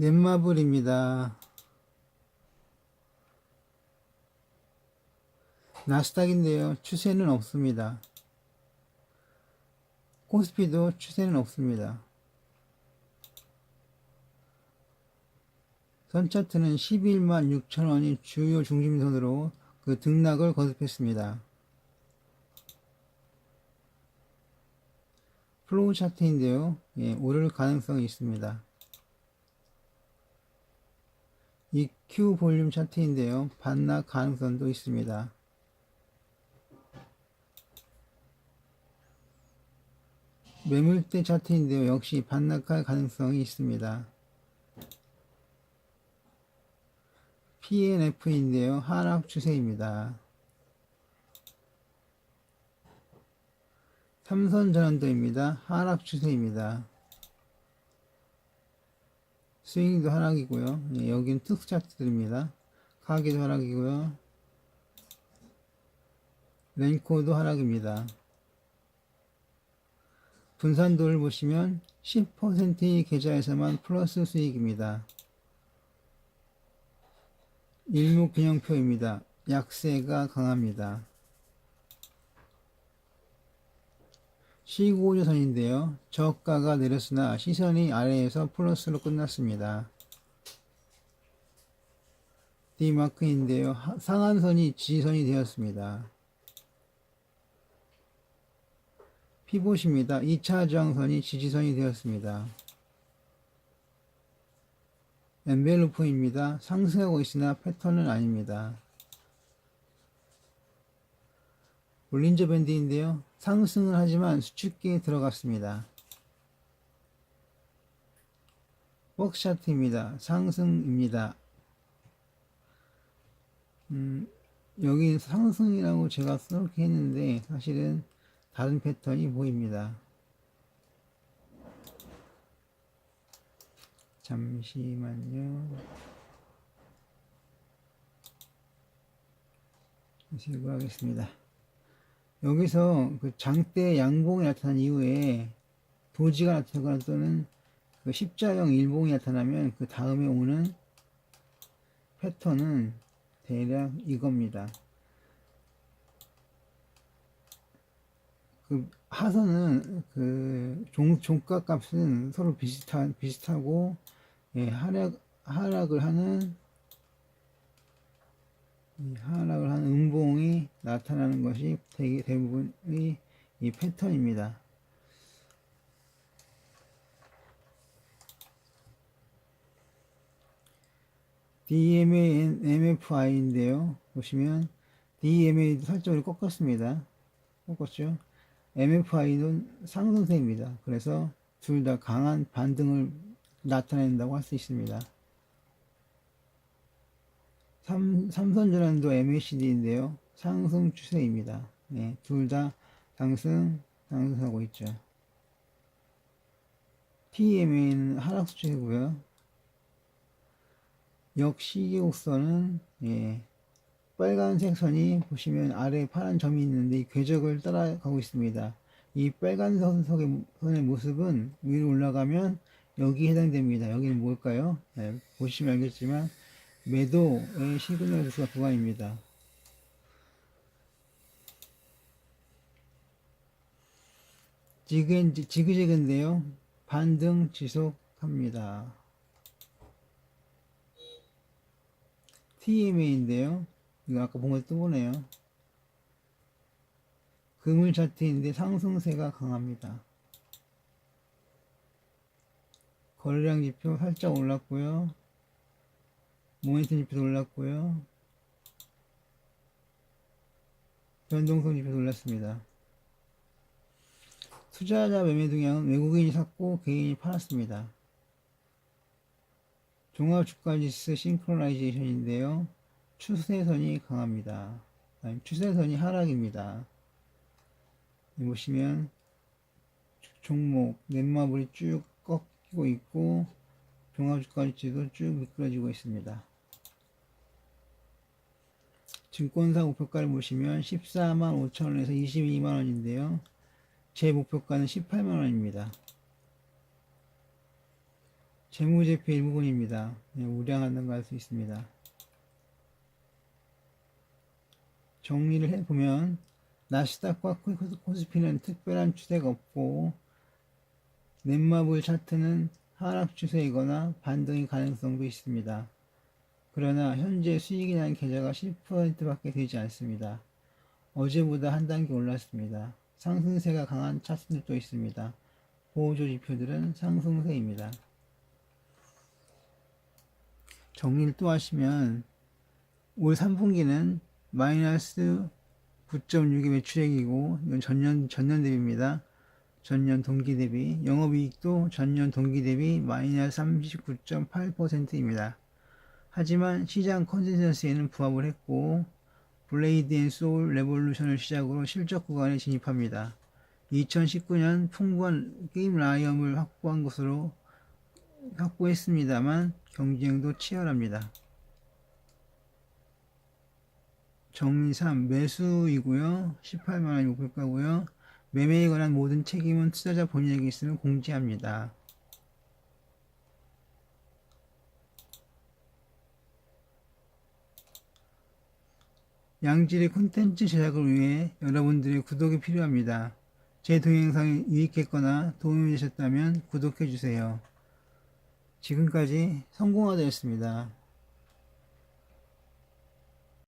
넷마블입니다. 나스닥인데요. 추세는 없습니다. 코스피도 추세는 없습니다. 선차트는 11만 6천원이 주요 중심선으로 그 등락을 거듭했습니다. 플로우 차트인데요. 예, 오를 가능성이 있습니다. EQ 볼륨 차트인데요. 반락 가능성도 있습니다. 매물대 차트인데요. 역시 반락할 가능성이 있습니다. PNF인데요. 하락 추세입니다. 삼선 전환도입니다. 하락 추세입니다. 스윙도 하락이고요. 예, 여기는 특수 차트들입니다. 가게도 하락이고요. 렌코도 하락입니다. 분산도를 보시면 10%의 계좌에서만 플러스 수익입니다. 일목균형표입니다. 약세가 강합니다. 시고조선인데요. 저가가 내렸으나 시선이 아래에서 플러스로 끝났습니다. D마크인데요. 하- 상한선이 지지선이 되었습니다. 피봇입니다. 2차 저항선이 지지선이 되었습니다. 엔벨로프입니다. 상승하고 있으나 패턴은 아닙니다. 볼린저 밴드인데요. 상승을 하지만 수축기에 들어갔습니다. 웍샤트입니다. 상승입니다. 음, 여기 상승이라고 제가 써놓게 했는데 사실은 다른 패턴이 보입니다. 잠시만요. 제거하겠습니다. 여기서 그 장대 양봉이 나타난 이후에 도지가 나타나거나 또는 그 십자형 일봉이 나타나면 그 다음에 오는 패턴은 대략 이겁니다. 그 하선은 그 종, 종가 값은 서로 비슷한 비슷하고 예, 하락 하락을 하는 이 하락을 하는 음봉이 나타나는 것이 대, 대부분의 이 패턴입니다. DMA, MFI인데요. 보시면 DMA도 살짝 꺾었습니다. 꺾었죠. MFI는 상승세입니다. 그래서 둘 다 강한 반등을 나타낸다고 할 수 있습니다. 삼, 삼선전환도 MACD인데요. 상승 추세입니다. 네, 둘 다 상승, 상승하고 있죠. TMA는 하락 추세고요. 역시 기곡선은 예, 빨간색 선이 보시면 아래 파란 점이 있는데 이 궤적을 따라가고 있습니다. 이 빨간 선, 선의, 모습은 위로 올라가면 여기 해당됩니다. 여기는 뭘까요? 네, 보시면 알겠지만 매도의 시그널 주가 구간입니다. 지그, 지그재그인데요. 반등 지속합니다. TMA인데요. 이거 아까 본거또 보네요. 금을 차트인데 상승세가 강합니다. 거래량 지표 살짝 올랐고요. 모멘텀 지표도 올랐고요. 변동성 지표도 올랐습니다. 투자자 매매 동향은 외국인이 샀고 개인이 팔았습니다. 종합 주가지수 싱크로나이제이션인데요. 추세선이 강합니다. 아니, 추세선이 하락입니다. 보시면 종목 넷마블이 쭉 꺾이고 있고 종합주가지수도 쭉 미끄러지고 있습니다. 증권사 목표가를 보시면 14만 5천원에서 22만원인데요. 제 목표가는 18만원입니다. 재무제표 일부분입니다. 예, 우량하는 거알수 있습니다. 정리를 해보면 나스닥과 코스피는 특별한 추세가 없고 넷마블 차트는 하락 추세이거나 반등의 가능성도 있습니다. 그러나 현재 수익이 난 계좌가 10%밖에 되지 않습니다. 어제보다 한 단계 올랐습니다. 상승세가 강한 차트들도 있습니다. 보호조 지표들은 상승세입니다. 정리를 또 하시면 올 3분기는 마이너스 9.6의 매출액이고 이건 전년 전년 대비입니다. 전년 동기 대비 영업이익도 전년 동기 대비 마이너스 39.8%입니다. 하지만 시장 컨센서스에는 부합을 했고 블레이드 앤 소울 레볼루션을 시작으로 실적 구간에 진입합니다. 2019년 풍부한 게임 라이엄을 확보한 것으로 확보했습니다만 경쟁도 치열합니다. 정리 3 매수이고요. 18만원이 목표가고요. 매매에 관한 모든 책임은 투자자 본인에게 있음을 공지합니다. 양질의 콘텐츠 제작을 위해 여러분들의 구독이 필요합니다. 제 동영상이 유익했거나 도움이 되셨다면 구독해주세요. 지금까지 성공화되었습니다.